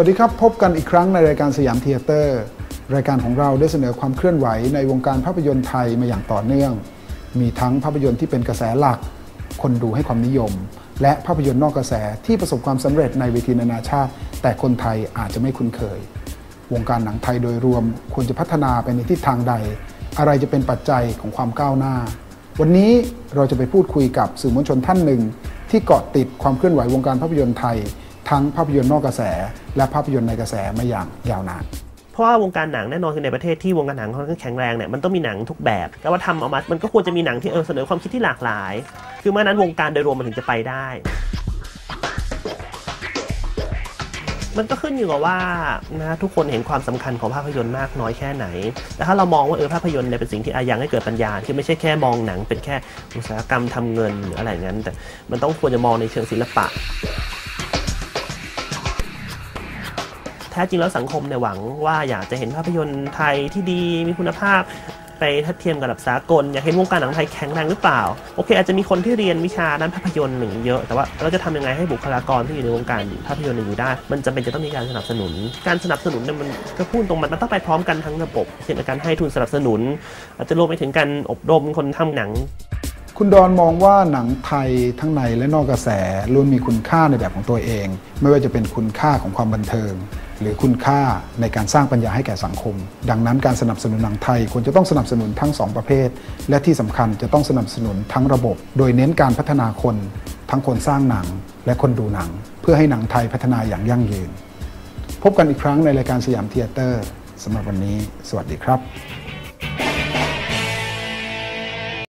วัสดีครับ พบกันอีกครั้งในรายการสยามเทเตอร์ รายการของเราได้เสนอความเคลื่อนไหวในวงการภาพยนตร์ไทยมาอย่างต่อเนื่อง มีทั้งภาพยนตร์ที่เป็นกระแสหลัก คนดูให้ความนิยม และภาพยนตร์นอกกระแสที่ประสบความสำเร็จในเวทีนานาชาติ แต่คนไทยอาจจะไม่คุ้นเคย วงการหนังไทยโดยรวมควรจะพัฒนาไปในทิศทางใด อะไรจะเป็นปัจจัยของความก้าวหน้า วันนี้เราจะไปพูดคุยกับสื่อมวลชนท่านหนึ่ง ที่เกาะติดความเคลื่อนไหววงการภาพยนตร์ไทย ทั้งภาพยนตร์นอกกระแส และภาพยนตร์ในกระแสมาอย่างยาวนานเพราะว่าวงการหนังแน่นอนคือในประเทศที่วงการหนังค่อนข้างแข็งแรงเนี่ยมันต้องมีหนังทุกแบบแต่ว่าทำออกมา มันก็ควรจะมีหนังที่เออเสนอความคิดที่หลากหลาย คือเมื่อนั้นวงการโดยรวมมันถึงจะไปได้ มันก็ขึ้นอยู่กับว่านะทุกคนเห็นความสำคัญของภาพยนตร์มากน้อยแค่ไหน แต่ถ้าเรามองว่าเออภาพยนตร์เนี่ยเป็นสิ่งที่อายังให้เกิดปัญญาคือไม่ใช่แค่มองหนังเป็นแค่อุตสาหกรรมทำเงินหรืออะไรงั้น แต่มันต้องควรจะมองในเชิงศิลปะ ท้จริงแล้วสังคมเนี่ยหวังว่าอยากจะเห็นภาพยนตร์ไทยที่ดีมีคุณภาพไปทัดเทียมกับระดับสากล อยากเห็นวงการหนังไทยแข็งแรงหรือเปล่า โอเค อาจจะมีคนที่เรียนวิชาด้านภาพยนตร์หนึ่งเยอะ แต่ว่าเราจะทำยังไงให้บุคลากรที่อยู่ในวงการภาพยนตร์อยู่ได้ มันจำเป็นจะต้องมีการสนับสนุน การสนับสนุนเนี่ยมันก็พูดตรงมันมันต้องไปพร้อมกันทั้งระบบเช่นการให้ทุนสนับสนุน อาจจะรวมไปถึงการอบรมคนทำหนัง คุณดอนมองว่าหนังไทยทั้งในและนอกกระแสล้วนมีคุณค่าในแบบของตัวเอง ไม่ว่าจะเป็นคุณค่าของความบันเทิง หรือคุณค่าในการสร้างปัญญาให้แก่สังคม ดังนั้นการสนับสนุนหนังไทยควรจะต้องสนับสนุนทั้งสองประเภท และที่สำคัญจะต้องสนับสนุนทั้งระบบ โดยเน้นการพัฒนาคน ทั้งคนสร้างหนังและคนดูหนัง เพื่อให้หนังไทยพัฒนาอย่างยั่งยืน พบกันอีกครั้งในรายการสยามเทเตอร์สำหรับวันนี้ สวัสดีครับ